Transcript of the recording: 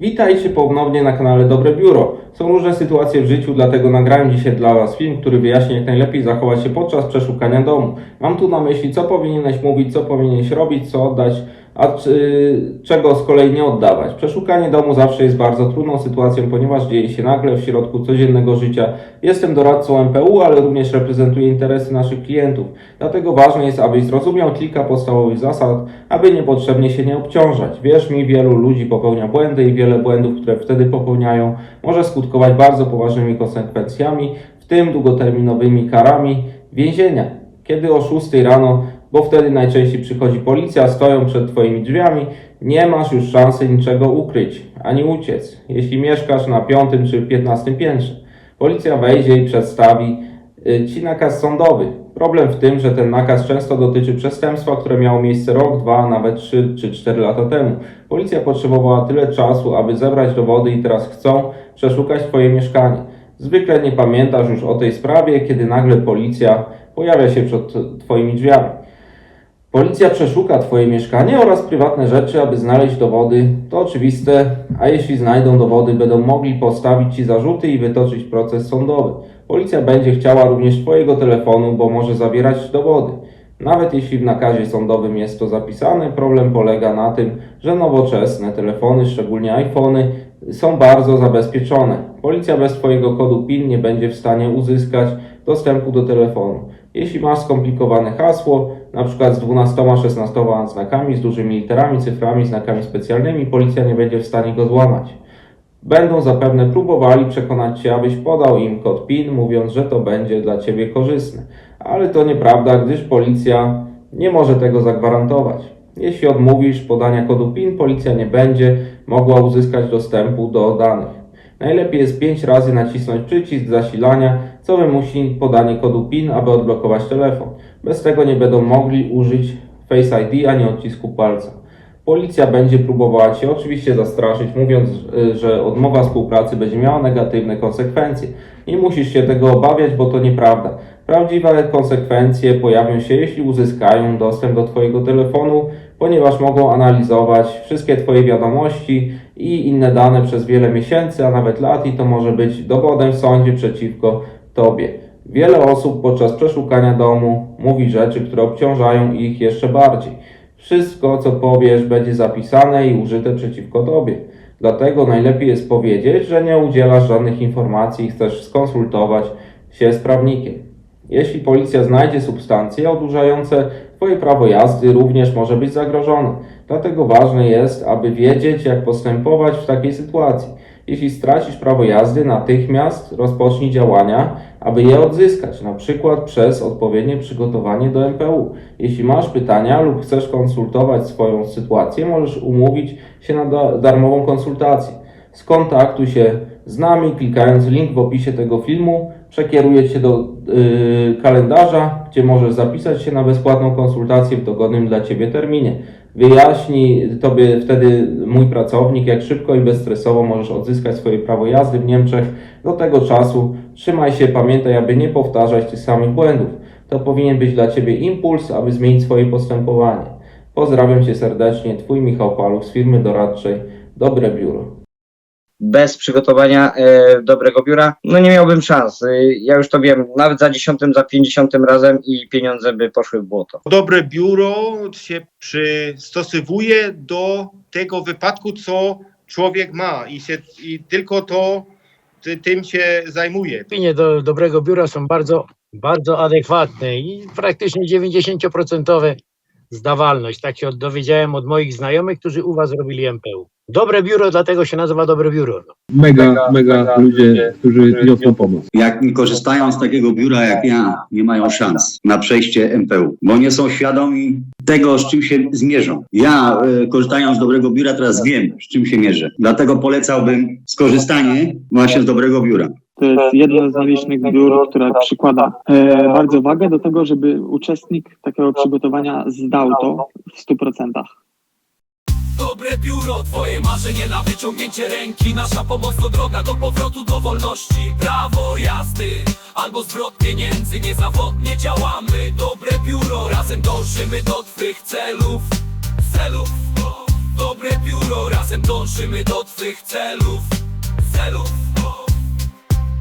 Witajcie ponownie na kanale Dobre Biuro. Są różne sytuacje w życiu, dlatego nagrałem dzisiaj dla Was film, który wyjaśni jak najlepiej zachować się podczas przeszukania domu. Mam tu na myśli, co powinieneś mówić, co powinieneś robić, co oddać, a czy, czego z kolei nie oddawać. Przeszukanie domu zawsze jest bardzo trudną sytuacją, ponieważ dzieje się nagle w środku codziennego życia. Jestem doradcą MPU, ale również reprezentuję interesy naszych klientów. Dlatego ważne jest, abyś zrozumiał kilka podstawowych zasad, aby niepotrzebnie się nie obciążać. Wierz mi, wielu ludzi popełnia błędy i wiele błędów, które wtedy popełniają, może skutkować bardzo poważnymi konsekwencjami, w tym długoterminowymi karami więzienia. Kiedy o 6 rano, bo wtedy najczęściej przychodzi policja, stoją przed Twoimi drzwiami, nie masz już szansy niczego ukryć, ani uciec, jeśli mieszkasz na piątym czy 15 piętrze. Policja wejdzie i przedstawi y, Ci nakaz sądowy. Problem w tym, że ten nakaz często dotyczy przestępstwa, które miało miejsce rok, dwa, nawet trzy czy cztery lata temu. Policja potrzebowała tyle czasu, aby zebrać dowody i teraz chcą przeszukać Twoje mieszkanie. Zwykle nie pamiętasz już o tej sprawie, kiedy nagle policja pojawia się przed Twoimi drzwiami. Policja przeszuka Twoje mieszkanie oraz prywatne rzeczy, aby znaleźć dowody. To oczywiste, a jeśli znajdą dowody, będą mogli postawić Ci zarzuty i wytoczyć proces sądowy. Policja będzie chciała również Twojego telefonu, bo może zabierać dowody. Nawet jeśli w nakazie sądowym jest to zapisane, problem polega na tym, że nowoczesne telefony, szczególnie iPhony, są bardzo zabezpieczone. Policja bez Twojego kodu PIN nie będzie w stanie uzyskać dostępu do telefonu. Jeśli masz skomplikowane hasło, na przykład z 12-16 znakami, z dużymi literami, cyframi, znakami specjalnymi, policja nie będzie w stanie go złamać. Będą zapewne próbowali przekonać Cię, abyś podał im kod PIN, mówiąc, że to będzie dla Ciebie korzystne. Ale to nieprawda, gdyż policja nie może tego zagwarantować. Jeśli odmówisz podania kodu PIN, policja nie będzie mogła uzyskać dostępu do danych. Najlepiej jest 5 razy nacisnąć przycisk zasilania, co wymusi podanie kodu PIN, aby odblokować telefon. Bez tego nie będą mogli użyć Face ID ani odcisku palca. Policja będzie próbowała Cię oczywiście zastraszyć, mówiąc, y, że odmowa współpracy będzie miała negatywne konsekwencje. Nie musisz się tego obawiać, bo to nieprawda. Prawdziwe konsekwencje pojawią się, jeśli uzyskają dostęp do Twojego telefonu, ponieważ mogą analizować wszystkie Twoje wiadomości i inne dane przez wiele miesięcy, a nawet lat, i to może być dowodem w sądzie przeciwko Tobie. Wiele osób podczas przeszukania domu mówi rzeczy, które obciążają ich jeszcze bardziej. Wszystko, co powiesz, będzie zapisane i użyte przeciwko tobie. Dlatego najlepiej jest powiedzieć, że nie udzielasz żadnych informacji i chcesz skonsultować się z prawnikiem. Jeśli policja znajdzie substancje odurzające Twoje prawo jazdy, również może być zagrożone. Dlatego ważne jest, aby wiedzieć, jak postępować w takiej sytuacji. Jeśli stracisz prawo jazdy, natychmiast rozpocznij działania, aby je odzyskać, na przykład przez odpowiednie przygotowanie do MPU. Jeśli masz pytania lub chcesz konsultować swoją sytuację, możesz umówić się na da- darmową konsultację. Skontaktuj się z nami, klikając link w opisie tego filmu, przekieruje Cię do yy, kalendarza, gdzie możesz zapisać się na bezpłatną konsultację w dogodnym dla Ciebie terminie. Wyjaśni Tobie wtedy mój pracownik, jak szybko i bezstresowo możesz odzyskać swoje prawo jazdy w Niemczech. Do tego czasu trzymaj się, pamiętaj, aby nie powtarzać tych samych błędów. To powinien być dla Ciebie impuls, aby zmienić swoje postępowanie. Pozdrawiam Cię serdecznie, Twój Michał Paluch z firmy doradczej Dobre Biuro. Bez przygotowania e, dobrego biura, no nie miałbym szans. E, ja już to wiem, nawet za dziesiątym, za pięćdziesiątym razem i pieniądze by poszły w błoto. dobre biuro się przystosowuje do tego wypadku, co człowiek ma i, się, i tylko to ty, tym się zajmuje. opinie do dobrego biura są bardzo, bardzo adekwatne i praktycznie 90% zdawalność. Tak się dowiedziałem od moich znajomych, którzy u was robili MPU. Dobre biuro, dlatego się nazywa dobre biuro. No. mega, mega, ludzie, którzy niosą pomoc. jak nie korzystają z takiego biura jak ja, nie mają szans na przejście MPU, bo nie są świadomi tego, z czym się zmierzą. Ja, e, korzystając z dobrego biura, teraz wiem, z czym się mierzę. Dlatego polecałbym skorzystanie właśnie z dobrego biura. To jest jedno z nielicznych biur, które przykłada e, bardzo wagę do tego, żeby uczestnik takiego przygotowania zdał to w 100%. Dobre biuro, twoje marzenie na wyciągnięcie ręki. Nasza pomoc to droga do powrotu do wolności. Prawo jazdy albo zwrot pieniędzy Niezawodnie działamy. Dobre biuro, razem dążymy do twych celów. Celów, dobre biuro Razem dążymy do twych celów